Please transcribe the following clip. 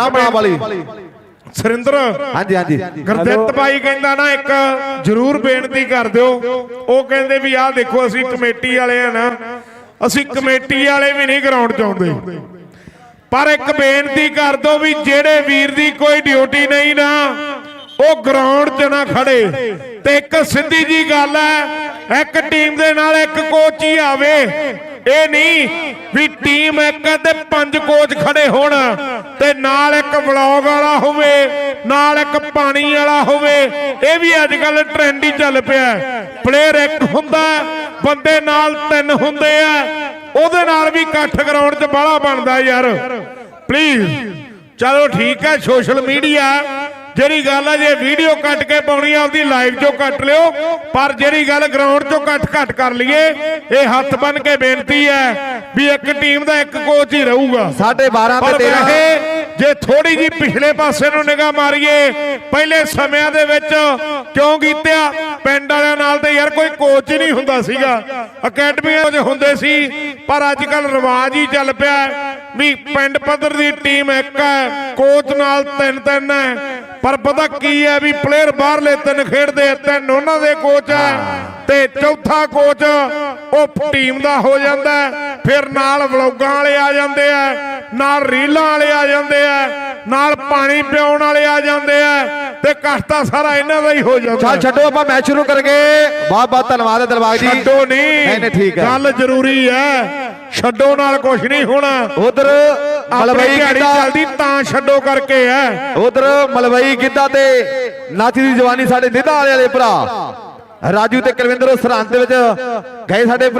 ਕਾਮਣਾ ਵਾਲੀ। ਸੁਰਿੰਦਰ ਹਾਂਜੀ ਹਾਂਜੀ। ਗੁਰਦਿੱਤ ਭਾਈ ਕਹਿੰਦਾ ਨਾ ਇੱਕ ਜ਼ਰੂਰ ਬੇਨਤੀ ਕਰ ਦਿਓ। ਉਹ ਕਹਿੰਦੇ ਵੀ ਆਹ ਦੇਖੋ ਅਸੀਂ ਕਮੇਟੀ ਵਾਲੇ ਆ ਨਾ। ਅਸੀਂ ਕਮੇਟੀ ਵਾਲੇ ਵੀ ਨਹੀਂ ਗਰਾਊਂਡ 'ਚ ਆਉਂਦੇ। ਪਰ ਇੱਕ ਬੇਨਤੀ ਕਰ ਦਿਓ ਵੀ ਜਿਹੜੇ ਵੀਰ ਦੀ ਕੋਈ ਡਿਊਟੀ ਨਹੀਂ ਨਾ ਉਹ ਗਰਾਊਂਡ 'ਚ ਨਾ ਖੜੇ। ਤੇ ਇੱਕ ਸਿੱਧੀ ਜੀ ਗੱਲ ਹੈ ਇੱਕ ਟੀਮ ਦੇ ਨਾਲ ਇੱਕ ਕੋਚ ਹੀ ਆਵੇ। ਇਹ ਨਹੀਂ ਵੀ ਟੀਮ ਇੱਕ ਤੇ ਪੰਜ ਕੋਚ ਖੜੇ ਹੋਣ ਤੇ ਨਾਲ ਇੱਕ ਵਲੌਗ ਵਾਲਾ ਹੋਵੇ, ਨਾਲ ਇੱਕ ਪਾਣੀ ਵਾਲਾ ਹੋਵੇ। ਇਹ ਵੀ ਅੱਜ ਕੱਲ ਟ੍ਰੈਂਡ ਹੀ ਚੱਲ ਪਿਆ ਪਲੇਅਰ ਇੱਕ ਹੁੰਦਾ, ਬੰਦੇ ਨਾਲ ਤਿੰਨ ਹੁੰਦੇ ਆ। ਉਹਦੇ ਨਾਲ ਵੀ ਇਕੱਠ ਗਰਾਊਂਡ 'ਚ ਬਾਹਲਾ ਬਣਦਾ ਯਾਰ। ਪਲੀਜ਼ ਚਲੋ ਠੀਕ ਹੈ ਸੋਸ਼ਲ ਮੀਡੀਆ ਜਿਹੜੀ ਗੱਲ ਹੈ ਜੇ ਵੀਡੀਓ ਕੱਟ ਕੇ ਪਾਉਣੀ ਆ ਆਪਦੀ ਲਾਈਵ ਚੋਂ ਕੱਟ ਲਿਓ। ਪਰ ਜਿਹੜੀ ਗੱਲ ਗਰਾਊਂਡ ਚੋਂ ਕੱਟ ਘੱਟ ਕਰ ਲਈਏ ਇਹ ਹੱਥ ਬੰਨ ਕੇ ਬੇਨਤੀ ਹੈ ਵੀ ਇੱਕ ਟੀਮ ਦਾ ਇੱਕ ਕੋਚ ਹੀ ਰਹੂਗਾ। ਸਾਢੇ 12 ਪਰ ਤੇ 13 ਵੈਸੇ ਜੇ ਥੋੜੀ ਜੀ ਪਿਛਲੇ ਪਾਸੇ ਨੂੰ ਨਿਗਾਹ ਮਾਰੀਏ ਪਹਿਲੇ ਸਮਿਆਂ ਦੇ ਵਿੱਚ ਕਿਉਂ ਕੀਤਿਆ ਪਿੰਡ ਵਾਲਿਆਂ ਨਾਲ ਤੇ ਯਾਰ ਕੋਈ ਕੋਚ ਹੀ ਨਹੀਂ ਹੁੰਦਾ ਸੀਗਾ। ਅਕੈਡਮੀਆਂ ਵਿੱਚ ਹੁੰਦੇ ਸੀ ਪਰ ਅੱਜ ਕੱਲ ਰਿਵਾਜ ਹੀ ਚੱਲ ਪਿਆ ਵੀ ਪਿੰਡ ਪੱਧਰ ਦੀ ਟੀਮ ਇੱਕ ਹੈ ਕੋਚ ਨਾਲ ਤਿੰਨ ਤਿੰਨ ਹੈ। ਪਰ ਪਤਾ ਕੀ ਹੈ ਵੀ ਪਲੇਅਰ ਬਾਹਰਲੇ ਤਿੰਨ ਖੇਡਦੇ ਆ, ਤਿੰਨ ਉਹਨਾਂ ਦੇ ਕੋਚ ਹੈ ਤੇ ਚੌਥਾ ਕੋਚ ਉਹ ਟੀਮ ਦਾ ਹੋ ਜਾਂਦਾ। ਫਿਰ ਨਾਲ ਵਲੌਗਾਂ ਵਾਲੇ ਆ ਜਾਂਦੇ ਆ ਨਾਲ ਰੀਲਾਂ ਵਾਲੇ ਆ ਜਾਂਦੇ ਆ ਨਾਲ ਪਾਣੀ ਪਿਆਉਣ ਵਾਲੇ ਆ ਜਾਂਦੇ ਆ ਤੇ ਕਸ਼ਤਾ ਸਾਰਾ ਇਹਨਾਂ ਦਾ ਹੀ ਹੋ ਜਾਂਦਾ ਚੱਲ ਛੱਡੋ ਆਪਾਂ ਮੈਚ ਸ਼ੁਰੂ ਕਰਾਂਗੇ। ਬਹੁਤ ਬਹੁਤ ਧੰਨਵਾਦ ਹੈ ਦਿਲਬਾਗ ਜੀ। ਛੱਡੋ ਨਹੀਂ ਨਹੀਂ ਠੀਕ ਹੈ। ਗੱਲ ਜ਼ਰੂਰੀ ਹੈ। ਛੱਡੋ ਨਾਲ ਕੁਝ ਨਹੀਂ ਹੋਣਾ। ਉਧਰ ਮਲਵਈ ਗਿੱਧਾ ਚੱਲਦੀ ਤਾਂ ਛੱਡੋ ਕਰਕੇ ਹੈ ਉਧਰ ਮਲਵਈ ਗਿੱਧਾ ਤੇ ਨਾਚੀ ਦੀ ਜਵਾਨੀ ਸਾਡੇ ਨਿਧਾ ਵਾਲੇ ਵਾਲੇ ਭਰਾ। ਰਾਜੂ ਤੇ ਕੁਲਵਿੰਦਰ ਸਰਹੰਦ ਦੇ ਵਿੱਚ ਗਏ ਸਾਡੇ